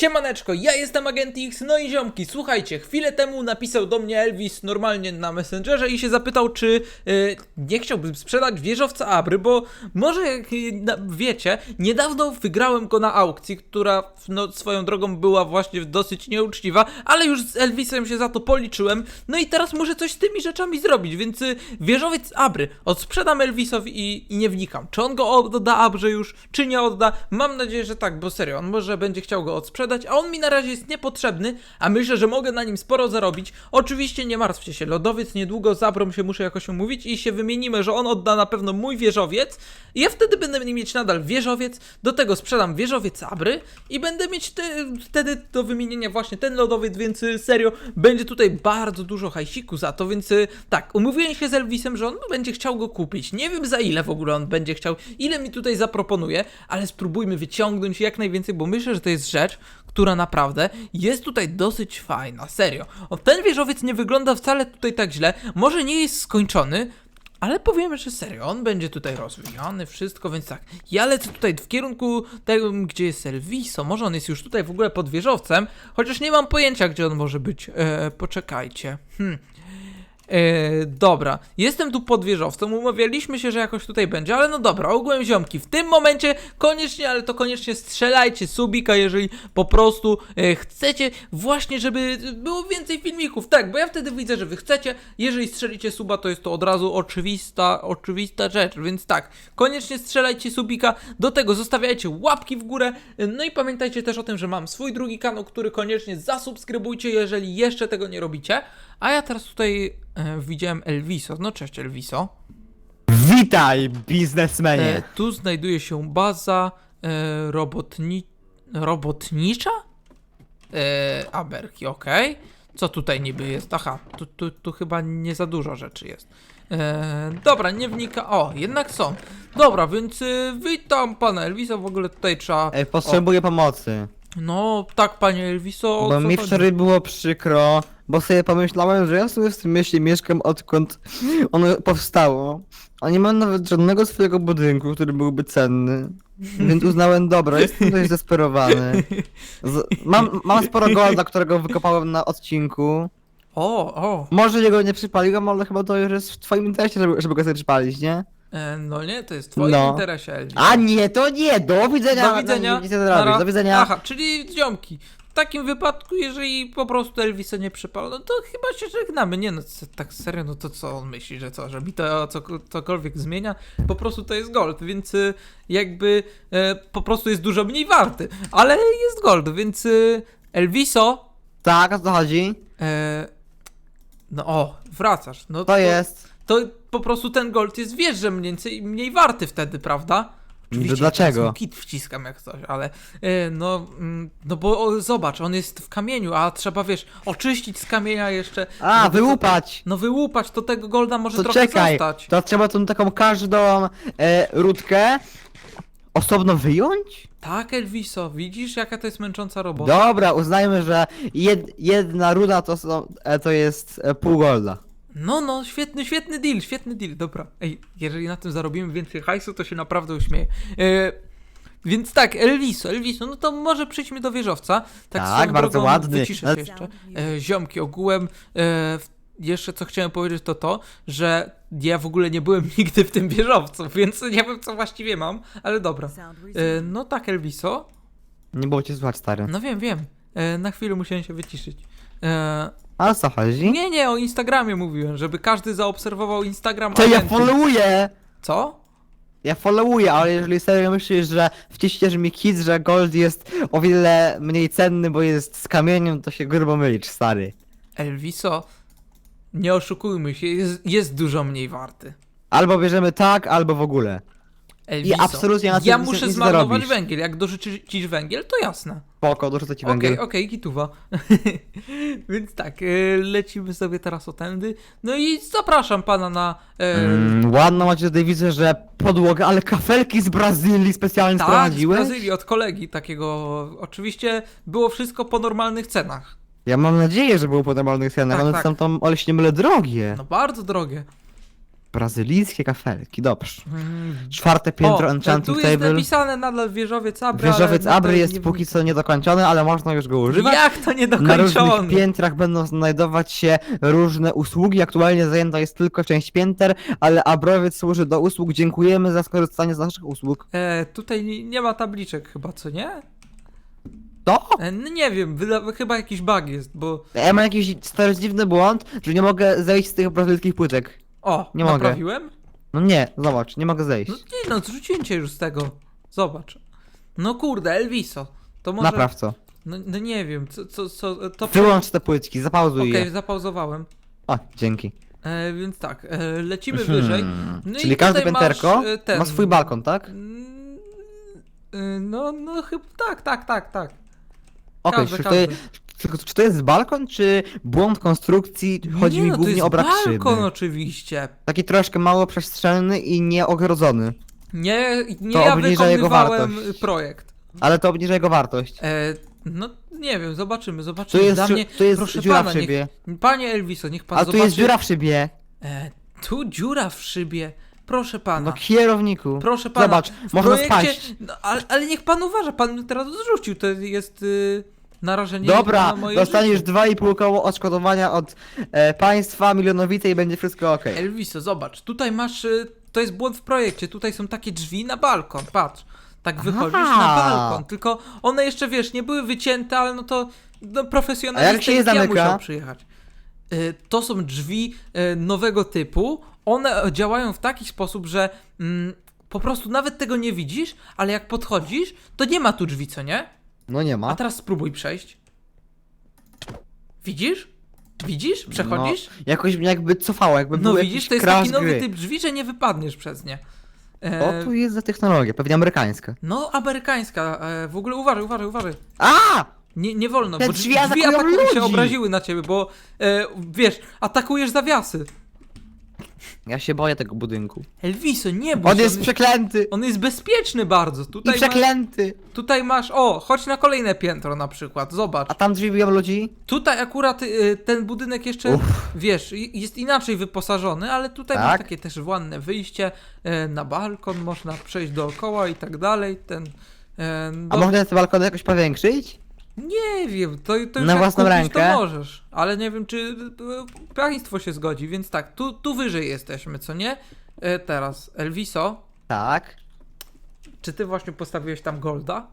Siemaneczko, ja jestem Agent X, no i ziomki, słuchajcie, chwilę temu napisał do mnie Elvis normalnie na Messengerze i się zapytał, czy y, nie chciałbym sprzedać wieżowca Abry, bo może jak na, wiecie, niedawno wygrałem go na aukcji, która no, swoją drogą była właśnie dosyć nieuczciwa, ale już z Elvisem się za to policzyłem, no i teraz muszę coś z tymi rzeczami zrobić, więc y, wieżowiec Abry odsprzedam Elvisowi i, i nie wnikam, czy on go odda Abrze już, czy nie odda, mam nadzieję, że tak, bo serio, on może będzie chciał go odsprzedać, a on mi na razie jest niepotrzebny, a myślę, że mogę na nim sporo zarobić. Oczywiście nie martwcie się, lodowiec niedługo z Abrą się muszę jakoś umówić i się wymienimy, że on odda na pewno mój wieżowiec i ja wtedy będę mieć nadal wieżowiec, do tego sprzedam wieżowiec Abry i będę mieć te, wtedy do wymienienia właśnie ten lodowiec, więc y, serio, będzie tutaj bardzo dużo hajsiku za to, więc y, tak, umówiłem się z Elvisem, że on będzie chciał go kupić. Nie wiem za ile w ogóle on będzie chciał, ile mi tutaj zaproponuje, ale spróbujmy wyciągnąć jak najwięcej, bo myślę, że to jest rzecz, która naprawdę jest tutaj dosyć fajna, serio. O, ten wieżowiec nie wygląda wcale tutaj tak źle, może nie jest skończony, ale powiem, że serio, on będzie tutaj rozwijany, wszystko, więc tak, ja lecę tutaj w kierunku tego, gdzie jest Elviso, może on jest już tutaj w ogóle pod wieżowcem, chociaż nie mam pojęcia, gdzie on może być, e, poczekajcie, hmm. E, dobra, jestem tu pod wieżowcem, umawialiśmy się, że jakoś tutaj będzie, ale no dobra, ogółem ziomki, w tym momencie koniecznie, ale to koniecznie strzelajcie subika, jeżeli po prostu e, chcecie właśnie, żeby było więcej filmików, tak, bo ja wtedy widzę, że wy chcecie, jeżeli strzelicie suba, to jest to od razu oczywista, oczywista rzecz, więc tak, koniecznie strzelajcie subika, do tego zostawiajcie łapki w górę, e, no i pamiętajcie też o tym, że mam swój drugi kanał, który koniecznie zasubskrybujcie, jeżeli jeszcze tego nie robicie, a ja teraz tutaj e, widziałem Elviso. No cześć Elviso. Witaj, biznesmenie! E, tu znajduje się baza e, robotni... robotnicza? E, Aberki, okej. Co tutaj niby jest? Aha, tu, tu, tu chyba nie za dużo rzeczy jest. E, dobra, nie wnika. O, jednak są. Dobra, więc e, witam pana Elvisa. W ogóle tutaj trzeba. Ej, potrzebuję pomocy. No, tak, panie Elviso. Bo co mi wczoraj było przykro, bo sobie pomyślałem, że ja sobie w tym mieście mieszkam odkąd ono powstało. A nie mam nawet żadnego swojego budynku, który byłby cenny. Więc uznałem, dobra, jestem dość zdesperowany. Z, mam, mam sporo golda, którego wykopałem na odcinku. O, o. Może jego nie przypaliłem, ale chyba to już jest w twoim interesie, żeby, żeby go sobie przypalić, nie? E, no nie, to jest w twoim No. interesie, Elvis. A nie, to nie, do widzenia! Do widzenia. Nie, nie, nie, nie, do widzenia. Aha, czyli ziomki. W takim wypadku, jeżeli po prostu Elvisa nie przypal, no to chyba się żegnamy. Nie no, tak serio, no to co on myśli, że co, że mi to co, cokolwiek zmienia? Po prostu to jest gold, więc y, jakby e, po prostu jest dużo mniej warty. Ale jest gold, więc y, Elviso, Tak, o co chodzi? e, no o, wracasz. No To jest. To po prostu ten gold jest, wiesz, że mniej, mniej warty wtedy, prawda? No dlaczego? mu Kit wciskam jak coś, ale e, no, mm, no bo o, zobacz, on jest w kamieniu, a trzeba, wiesz, oczyścić z kamienia jeszcze. A, żeby to- wyłupać! No wyłupać, to tego golda może To trochę czekaj, zostać. to trzeba tą taką każdą e, rudkę osobno wyjąć? Tak, Elviso, widzisz jaka to jest męcząca robota? Dobra, uznajmy, że jed, jedna ruda to, są, e, to jest e, pół golda. No, no, świetny, świetny deal, świetny deal, dobra. Ej, jeżeli na tym zarobimy więcej hajsu, to się naprawdę uśmieję. E, więc tak, Elviso, Elviso, no to może przejdźmy do wieżowca. Tak, Tak, bardzo drogą ładny. Wyciszę się jeszcze. E, ziomki, ogółem, e, jeszcze co chciałem powiedzieć to to, że ja w ogóle nie byłem nigdy w tym wieżowcu, więc nie wiem co właściwie mam, ale dobra. E, no tak, Elviso, Nie było cię słuchać, stary. no wiem, wiem. E, na chwilę musiałem się wyciszyć. E, A co chodzi? nie, nie, o Instagramie mówiłem, żeby każdy zaobserwował Instagram To ja followuję! Co? Ja followuję, ale jeżeli serio myślisz, że wciśniesz mi kit, że gold jest o wiele mniej cenny, bo jest z kamieniem, to się grubo mylisz, stary. Elviso, nie oszukujmy się, jest, jest dużo mniej warty. Albo bierzemy tak, albo w ogóle. Elviso, absolutnie na tym ja nic- muszę nic zmarnować zarobisz. węgiel. Jak dorzucisz węgiel, to jasne. Spoko, dorzucę ci Okej, węgiel. okej, gituwa. Więc tak, e, lecimy sobie teraz o tędy. No i zapraszam pana na... E, Mm, ładną macie tutaj widzę, że podłoga, ale kafelki z Brazylii specjalnie tak, z sprowadziłeś? Brazylii, od kolegi takiego. Oczywiście było wszystko po normalnych cenach. Ja mam nadzieję, że było po normalnych cenach, Tak, one tak. są tam oleśnie myle drogie. No bardzo drogie. Brazylijskie kafelki, dobrze. Mm, Czwarte piętro o, Enchanting tu jest Table. napisane nadal wieżowiec Abry, Wieżowiec ale Abry jest nie- póki co niedokończony, ale można już go używać. Jak to Na niedokończony? różnych piętrach będą znajdować się różne usługi. Aktualnie zajęta jest tylko część pięter, ale Abrowiec służy do usług. Dziękujemy za skorzystanie z naszych usług. E, tutaj nie, nie ma tabliczek chyba, co nie? To? E, no nie wiem, wyda- chyba jakiś bug jest, bo... Ja mam jakiś stary dziwny błąd, że nie mogę zejść z tych brazylijskich płytek. O, Nie mogę. naprawiłem? No nie, zobacz, nie mogę zejść. No nie no, zrzuciłem cię już z tego. Zobacz. No kurde, Elviso. To może... Napraw co. No, no nie wiem, co, co, co to... Wyłącz te płytki, zapauzuj Okej, je. zapauzowałem. O, dzięki. E, więc tak, e, lecimy wyżej. Hmm. No i Czyli każde tutaj e, ten- ma swój balkon, tak? Mm, e, No, no chyba tak, tak, tak, tak. Okej, Każdy, każdy. jest- czy, czy to jest balkon, czy błąd konstrukcji? Chodzi nie, mi no, to głównie jest o brak balkon szyby. oczywiście. Taki troszkę mało przestrzenny i nieogrodzony. Nie, nie To ja obniża jego wykonywałem wartość. projekt. Ale to obniża jego wartość. E, no nie wiem, zobaczymy, Tu zobaczymy. jest, Dla mnie, tu jest proszę dziura pana, w szybie. Niech, panie Elviso, niech pan A tu zobaczy. jest dziura w szybie. E, tu dziura w szybie. Proszę pana. No kierowniku. Proszę pana. Zobacz, w można projekcie- spaść. No, ale, ale niech pan uważa, pan mnie teraz zrzucił, to jest y, narażenie Dobra, na moje dostaniesz życie. 2,5 koło odszkodowania od e, państwa milionowice i będzie wszystko ok. Elviso, zobacz, tutaj masz, y, to jest błąd w projekcie, tutaj są takie drzwi na balkon, patrz. Tak wychodzisz na Aha. balkon, tylko one jeszcze, wiesz, nie były wycięte, ale no to no, A profesjonalista jak się je zamyka? musiał przyjechać. Y, To są drzwi y, nowego typu, one e, działają w taki sposób, że mm, po prostu nawet tego nie widzisz, ale jak podchodzisz, to nie ma tu drzwi, co nie? No nie A ma. teraz spróbuj przejść. Widzisz? Widzisz? Przechodzisz? No, jakoś mnie jakby cofało, jakby No, był widzisz, jakiś to jest crash taki nowy gry. typ drzwi, że nie wypadniesz przez nie. E, O, tu jest za technologia, pewnie amerykańska. No, amerykańska. E, w ogóle uważaj, uważaj, uważaj. A! Nie, nie wolno, Te bo drzwi drzwi, drzwi atakują atakują się ludzi. obraziły na ciebie, bo e, wiesz, atakujesz zawiasy. Ja się boję tego budynku. Elviso, nie bój On się, jest przeklęty! on jest bezpieczny bardzo. I Tutaj, masz, przeklęty! tutaj masz, o, chodź na kolejne piętro na przykład, zobacz. A tam drzwi biją ludzi? Tutaj akurat y, ten budynek jeszcze, Uff. wiesz, i- jest inaczej wyposażony, ale tutaj masz Tak? takie też ładne wyjście y, na balkon, można przejść dookoła i tak dalej. Ten, y, A można te balkony jakoś powiększyć? Nie wiem, to, to już Na jak własną kupisz, rękę? to możesz, ale nie wiem, czy y, państwo się zgodzi, więc tak, tu, tu wyżej jesteśmy, co nie? Y, teraz, Elviso, Tak. czy ty właśnie postawiłeś tam Golda?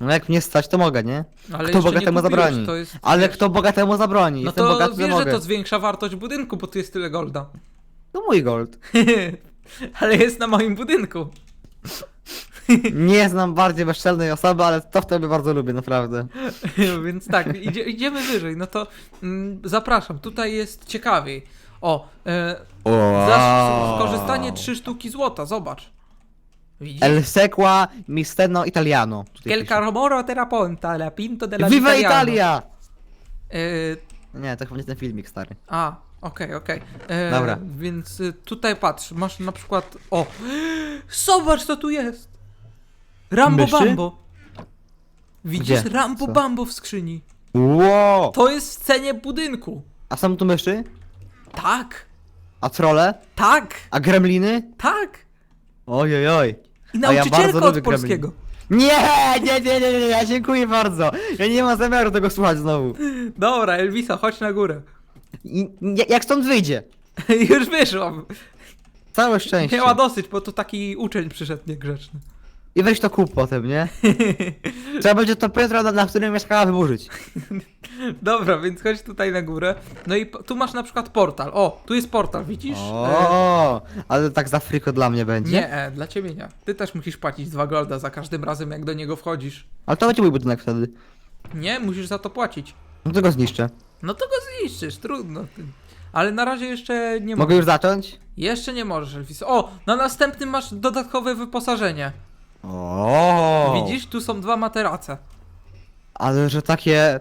No jak mnie stać, to mogę, nie? Ale Kto jeszcze bogatemu kupiłeś, zabroni? To jest, Ale wiesz, kto bogatemu zabroni? No Jestem to bogaty, wiesz, że mogę. to zwiększa wartość budynku, bo tu jest tyle Golda. To mój gold. Ale jest na moim budynku. Nie znam bardziej bezczelnej osoby, ale to wtedy bardzo lubię, naprawdę. Więc tak, idzie, idziemy wyżej. No to mm, zapraszam, tutaj jest ciekawiej. O, e, za skorzystanie 3 sztuki złota, zobacz. Widzisz? El Sequa Misteno Italiano. Tutaj El pisze. Carmoro Terraponta, la Pinto della Viva Vitaliano. Italia! E, Nie, to chyba nie ten filmik, stary. a, okej, okej. E, Dobra. Więc y, tutaj patrz, masz na przykład. O! Zobacz, co tu jest! Rambo Myszy? Bambo! Widzisz Gdzie? Rambo Co? Bambo w skrzyni? Wow! To jest w cenie budynku. A są tu myszy? Tak, A trole? tak, A gremliny? tak. Oj, oj, oj. I A ja nauczycielka bardzo od lubię polskiego. Nie, nie, nie, nie, nie, ja dziękuję bardzo. Ja nie mam zamiaru tego słuchać znowu. Dobra, Elvisa, chodź na górę. I, nie, jak stąd wyjdzie? Już wyszłam. Całe szczęście. Miała dosyć, bo tu taki uczeń przyszedł niegrzeczny. I weź to kup potem, nie? Trzeba będzie to piętro, na, na którym mieszkała, wyburzyć. Dobra, więc chodź tutaj na górę. No i po- tu masz na przykład portal. O, tu jest portal, widzisz? E, O, ale tak za friko dla mnie będzie. Nie, e, dla ciebie nie. Ty też musisz płacić 2 golda za każdym razem, jak do niego wchodzisz. Ale to będzie mój budynek wtedy. Nie, musisz za to płacić. No to go zniszczę. No to go zniszczysz, trudno. Ty. Ale na razie jeszcze nie Mogę możesz. już zacząć? Jeszcze nie możesz, Elvis. O, na następnym masz dodatkowe wyposażenie. O. Widzisz, tu są dwa materace. Ale że takie...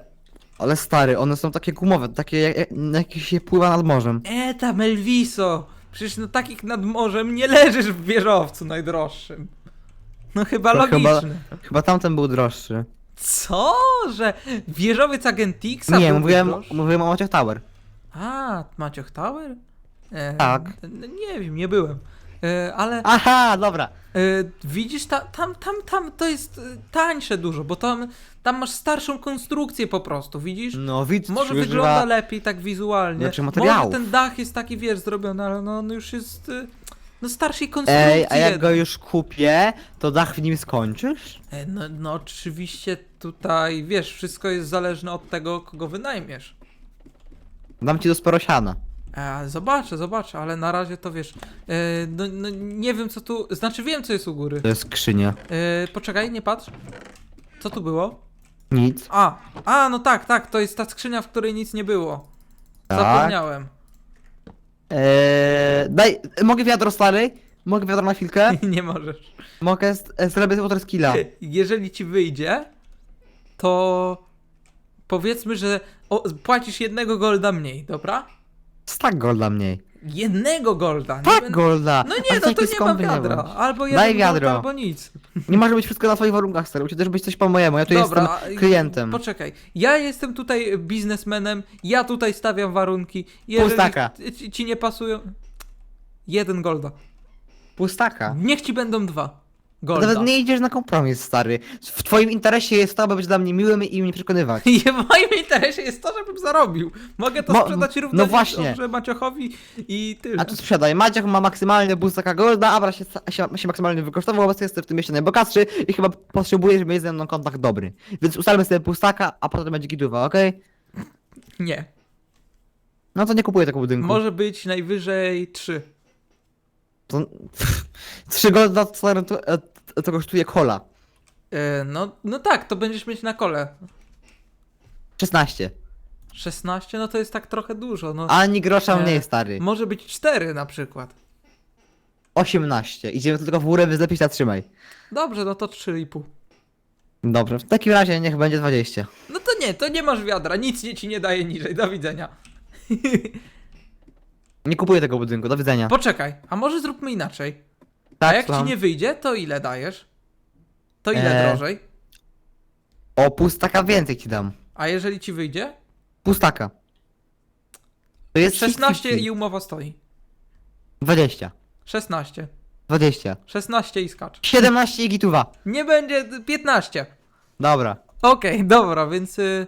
Ale stary, one są takie gumowe, takie jak, jak, jak się pływa nad morzem. E, tam Elviso. Przecież na takich nad morzem nie leżysz w wieżowcu najdroższym. No chyba To chyba- logiczne. Chyba tamten był droższy. Co? Że wieżowiec Agentixa Nie, byłby mówiłem, droższy? mówiłem o Maciach Tower. A, Macioch Tower? E, Tak. n- Nie wiem, nie byłem. E, ale Aha, dobra. e, widzisz, ta, tam, tam, tam to jest e, tańsze dużo, bo tam, tam masz starszą konstrukcję po prostu, widzisz? No widz Może używa- wygląda lepiej tak wizualnie. Może materiałów. ten dach jest taki, wiesz, zrobiony, ale no on już jest no starszej konstrukcji. Ej, a jak jednak. go już kupię, to dach w nim skończysz? E, No, no oczywiście tutaj, wiesz, wszystko jest zależne od tego, kogo wynajmiesz. Dam ci do sporo siana. E, zobaczę, zobaczę, ale na razie to wiesz. E, no, no nie wiem co tu. Znaczy wiem co jest u góry. To jest skrzynia. E, poczekaj, nie patrz. Co tu było? Nic. A, a no tak, tak, to jest ta skrzynia, w której nic nie było. Tak. Zapomniałem. Eee, daj, mogę wiadro stary? Mogę wiadro na chwilkę? nie możesz. Mogę z- e, zrobię water skilla. Jeżeli ci wyjdzie, to powiedzmy, że o, płacisz jednego golda mniej, dobra? Stack golda mniej. Jednego golda. nie Tak będę- golda! No A nie, no to taki nie ma skąpy wiadra. bądź. Albo Daj jeden gold, wiadro. albo nic. Nie może być wszystko na swoich warunkach, stary. Musi też być coś po mojemu. Ja tu Dobra, jestem klientem. Poczekaj. Ja jestem tutaj biznesmenem, ja tutaj stawiam warunki. Jeżeli Pustaka. ci, ci nie pasują. Jeden golda. Pustaka. Niech ci będą dwa. Golda. Nawet nie idziesz na kompromis, stary. W twoim interesie jest to, aby być dla mnie miłym i mnie przekonywać. I w moim interesie jest to, żebym zarobił. Mogę to Mo- sprzedać równo no właśnie. dobrze Maciochowi i tyle. A tu sprzedaj. Maciek ma maksymalny pustaka golda, Abra się, się, się maksymalnie wykosztował, obecnie jestem w tym mieście najbogatszy i chyba potrzebuję, żeby mieć ze mną kontakt dobry. Więc ustalmy sobie pustaka, a potem będzie giduwa, okej? Nie. No to nie kupuję tego budynku. Może być najwyżej trzy. To... Trzy golda to, e, to kosztuje kola. E, no, no tak, to będziesz mieć na kole. 16. 16, no to jest tak trochę dużo. No, Ani grosza E, mniej, stary. może być 4 na przykład. 18. Idziemy tylko w górę, wyzlepić, zatrzymaj. Dobrze, no to 3,5. Dobrze, w takim razie niech będzie 20. No to nie, to nie masz wiadra, nic nie ci nie daje niżej, do widzenia. Nie kupuję tego budynku, do widzenia. Poczekaj, a może zróbmy inaczej. tak, a jak słucham. ci nie wyjdzie, to ile dajesz? To ile Eee. drożej? O, pustaka więcej ci dam. A jeżeli ci wyjdzie? Pustaka. To jest 16 50. i umowa stoi. 20. 16. 20. 16 i skacz. 17 i gituwa. Nie będzie 15. Dobra. Okej, dobra, więc y,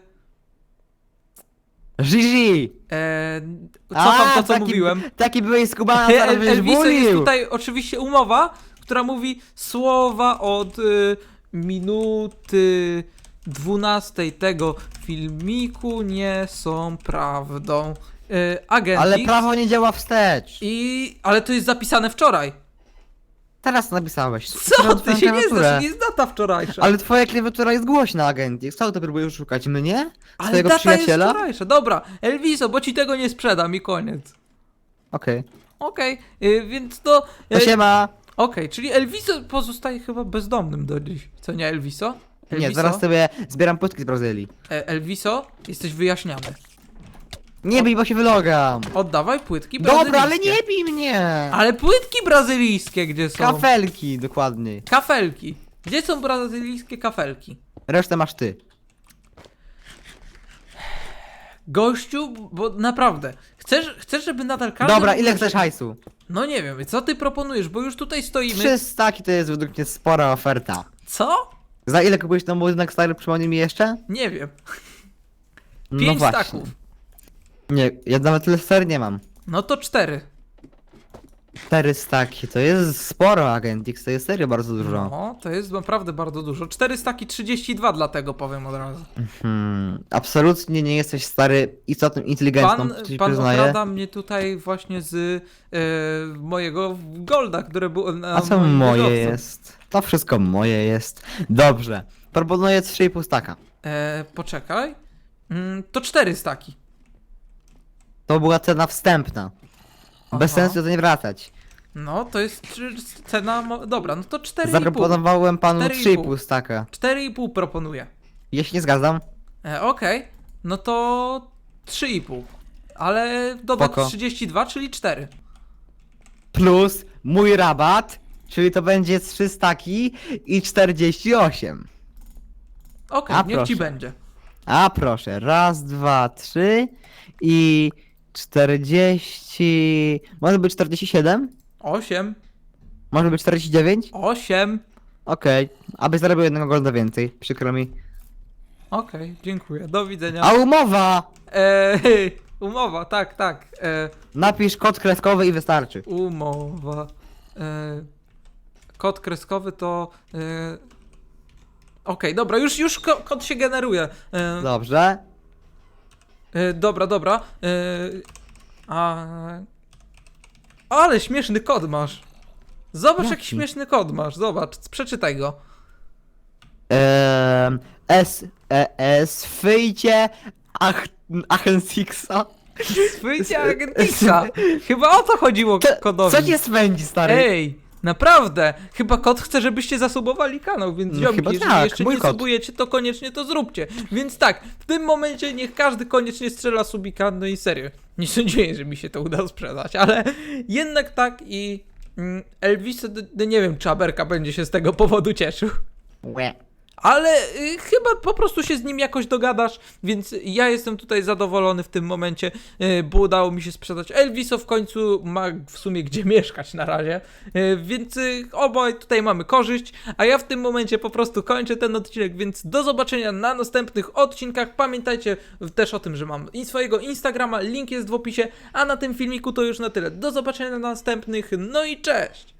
Gigi! e, cofam to, co taki, mówiłem. Taki byłeś El- zaraz będziesz Elviso jest tutaj oczywiście umowa, która mówi słowa od y, minuty 12 tego filmiku nie są prawdą. Y, agent Ale X prawo nie działa wstecz. I... Ale to jest zapisane wczoraj. Teraz napisałeś. Co? Ty się nie znasz, nie jest data wczorajsza. Ale twoja klawiatura jest głośna, agent. Co ty próbujesz szukać? Mnie? Ale data przyjaciela? jest wczorajsza. Dobra, Elviso, bo ci tego nie sprzedam i koniec. Okej. Okej, y, więc to... To y, siema. Okej, czyli Elviso pozostaje chyba bezdomnym do dziś. Co nie, Elviso? Elviso? Nie, zaraz sobie zbieram płytki z Brazylii. E, Elviso, jesteś wyjaśniany. Nie bij, bo się wylogam. Oddawaj płytki brazylijskie. Dobra, ale nie bij mnie. Ale płytki brazylijskie gdzie są? Kafelki, dokładniej. Kafelki. Gdzie są brazylijskie kafelki? Resztę masz ty. Gościu, bo naprawdę, chcesz, chcesz żeby nadal każdy... Dobra, ile chcesz hajsu? No nie wiem, co ty proponujesz, bo już tutaj stoimy... Trzy staki to jest według mnie spora oferta. Co? Za ile kupujesz ten budynek stary, przypomnij mi jeszcze? Nie wiem. No Pięć właśnie. staków. Nie, ja nawet tyle ser nie mam. No to cztery. Cztery staki, to jest sporo, Agentix, to jest serio bardzo dużo. No, to jest naprawdę bardzo dużo. Cztery staki 32 dlatego powiem od razu. Hmm, absolutnie nie jesteś stary istotą inteligentną, Pan, ci pan przyznaję. okrada mnie tutaj właśnie z e, mojego golda, które było na A co moim moje jest? To wszystko moje jest. Dobrze, proponuję 3,5 staka. E, poczekaj. Mm, to cztery staki. To była cena wstępna. Bez Aha. sensu do nie wracać. No, to jest trzy- cena. mo- Dobra, no to 4,5. Zaproponowałem panu 4,5. 3,5 staka. 4,5 proponuję. Ja się nie zgadzam. E, Okej, no to 3,5. Ale Spoko. 32, czyli 4. Plus mój rabat, czyli to będzie 3 staki i 48. Okej, A, niech proszę. ci będzie. A proszę, raz, dwa, trzy i 40. Może być 47? 8, Może być 49? 8. Okej. Aby zarobił jednego golda więcej, przykro mi. Okej, dziękuję. Do widzenia. A umowa! Eee, umowa, tak, tak. E, Napisz kod kreskowy i wystarczy. umowa. E, kod kreskowy to. E, Okej, dobra, już, już ko kod się generuje. E, Dobrze. E, dobra, dobra. E, a, ale śmieszny kod masz. Zobacz, jaki Jaki? śmieszny kod masz. Zobacz, przeczytaj go. Ehm, S, e, S, wyjdzie Ach, Achensixa. Agentisa. Chyba o to chodziło kodowi. Co cię spędzi, stary? Ej, naprawdę! Chyba kot chce, żebyście zasubowali kanał, więc No ziomki, chyba jeżeli tak, jeszcze mój nie kot. subujecie, to koniecznie to zróbcie. Więc tak, w tym momencie niech każdy koniecznie strzela subika, no i serio. Nie sądziłem, że mi się to uda sprzedać, ale jednak tak i mm, Elvis, nie wiem, czy Aberka będzie się z tego powodu cieszył. Łe. Ale y, chyba po prostu się z nim jakoś dogadasz, więc ja jestem tutaj zadowolony w tym momencie, y, bo udało mi się sprzedać. Elviso w końcu ma w sumie gdzie mieszkać na razie, y, więc obaj tutaj mamy korzyść, a ja w tym momencie po prostu kończę ten odcinek, więc do zobaczenia na następnych odcinkach. Pamiętajcie też o tym, że mam swojego Instagrama, link jest w opisie, a na tym filmiku to już na tyle. Do zobaczenia na następnych, no i cześć!